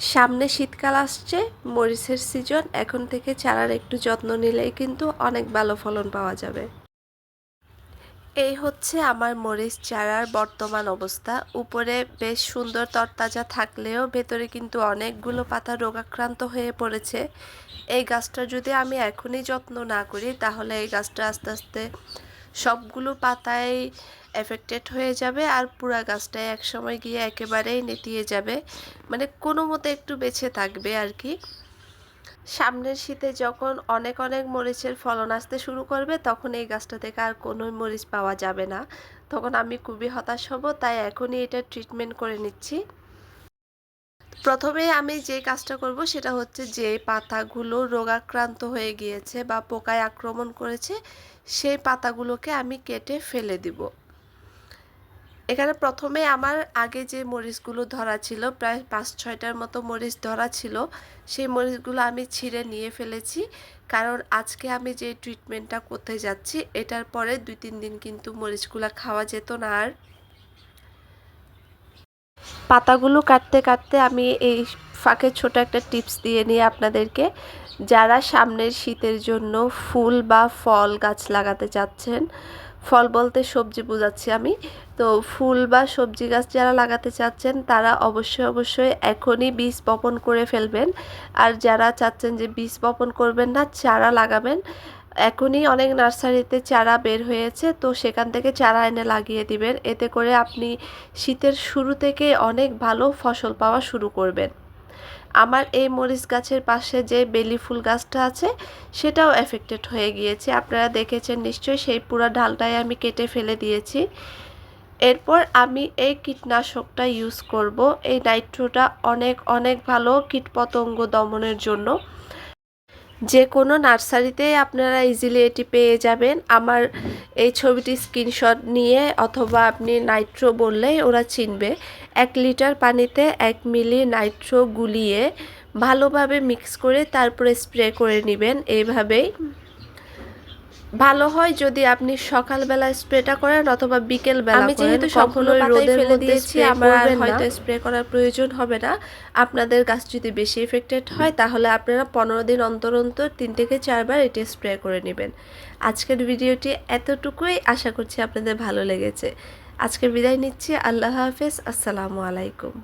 সামনে শীতকাল আসছে, মরিচের সিজন এখন থেকে চারার একটু যত্ন নিলেই কিন্তু অনেক ভালো ফলন পাওয়া যাবে। এই হচ্ছে আমার মরিচ চারার বর্তমান অবস্থা। উপরে বেশ সুন্দর তরতাজা থাকলেও ভেতরে কিন্তু অনেকগুলো পাতা রোগাক্রান্ত হয়ে পড়েছে। এই গাছটা যদি আমি এখনই যত্ন না করি, তাহলে এই গাছটা আস্তে আস্তে সবগুলো পাতায় এফেক্টেড হয়ে যাবে আর পুরা গাছটা একসময় গিয়ে একেবারেই নেতিয়ে যাবে। মানে কোনো মতে একটু বেঁচে থাকবে আর কি। সামনের শীতে যখন অনেক অনেক মরিচের ফলন আসতে শুরু করবে, তখন এই গাছটা থেকে আর কোনো মরিচ পাওয়া যাবে না। তখন আমি খুবই হতাশ হব, তাই এখনই এটা ট্রিটমেন্ট করে নিচ্ছি। প্রথমে আমি যে কাজটা করব সেটা হচ্ছে যে পাতাগুলো রোগাক্রান্ত হয়ে গিয়েছে বা পোকায় আক্রমণ করেছে, সেই পাতাগুলোকে আমি কেটে ফেলে দিব। এখানে প্রথমে আমার আগে যে মরিচগুলো ধরা ছিল, প্রায় পাঁচ ছয়টার মতো মরিচ ধরা ছিল, সেই মরিচগুলো আমি ছিঁড়ে নিয়ে ফেলেছি। কারণ আজকে আমি যে ট্রিটমেন্টটা করতে যাচ্ছি, এটার পরে দুই তিন দিন কিন্তু মরিচগুলো খাওয়া যেত না আর। পাতাগুলো কাটতে কাটতে আমি এই ফাঁকে ছোট একটা টিপস দিয়ে নিই আপনাদেরকে। যারা সামনের শীতের জন্য ফুল বা ফল গাছ লাগাতে চাচ্ছেন, ফল বলতে সবজি বোঝাচ্ছি আমি, তো ফুল বা সবজি গাছ যারা লাগাতে চাচ্ছেন, তারা অবশ্যই অবশ্যই এখনই বীজ বপন করে ফেলবেন। আর যারা চাচ্ছেন যে বীজ বপন করবেন না, চারা লাগাবেন। এখনই অনেক নার্সারিতে চারা বের হয়েছে, তো সেখান থেকে চারা এনে লাগিয়ে দিবেন। এতে করে আপনি শীতের শুরু থেকে অনেক ভালো ফসল পাওয়া শুরু করবেন। আমার এই মরিচ গাছের পাশে যে বেলি ফুল গাছটা আছে, সেটাও এফেক্টেড হয়ে গিয়েছে। আপনারা দেখেছেন নিশ্চয়ই সেই পুরো ঢালটাই আমি কেটে ফেলে দিয়েছি। এরপর আমি এই কীটনাশকটা ইউজ করব। এই নাইট্রোটা অনেক অনেক ভালো কীটপতঙ্গ দমনের জন্য। যে কোনো নার্সারিতেই আপনারা ইজিলি এটি পেয়ে যাবেন। আমার এই ছবিটি স্ক্রিনশট নিয়ে অথবা আপনি নাইট্রো বললেই ওরা চিনবে। এক লিটার পানিতে এক মিলি নাইট্রো গুলিয়ে ভালোভাবে মিক্স করে তারপরে স্প্রে করে নেবেন। এইভাবেই ভালো হয় যদি আপনি সকালবেলা স্প্রেটা করেন অথবা বিকেল বেলা আমি যেহেতু সবগুলো রোদে ফেলে দিয়েছি দিয়েছি, আমার আর হয়তো স্প্রে করার প্রয়োজন হবে না। আপনাদের গাছ যদি বেশি এফেক্টেড হয় তাহলে আপনারা পনেরো দিন অন্তর অন্তর তিন থেকে চারবার এটি স্প্রে করে নেবেন। আজকের ভিডিওটি এতটুকুই। আশা করছি আপনাদের ভালো লেগেছে। আজকে বিদায় নিচ্ছি। আল্লাহ হাফেজ। আসসালামু আলাইকুম।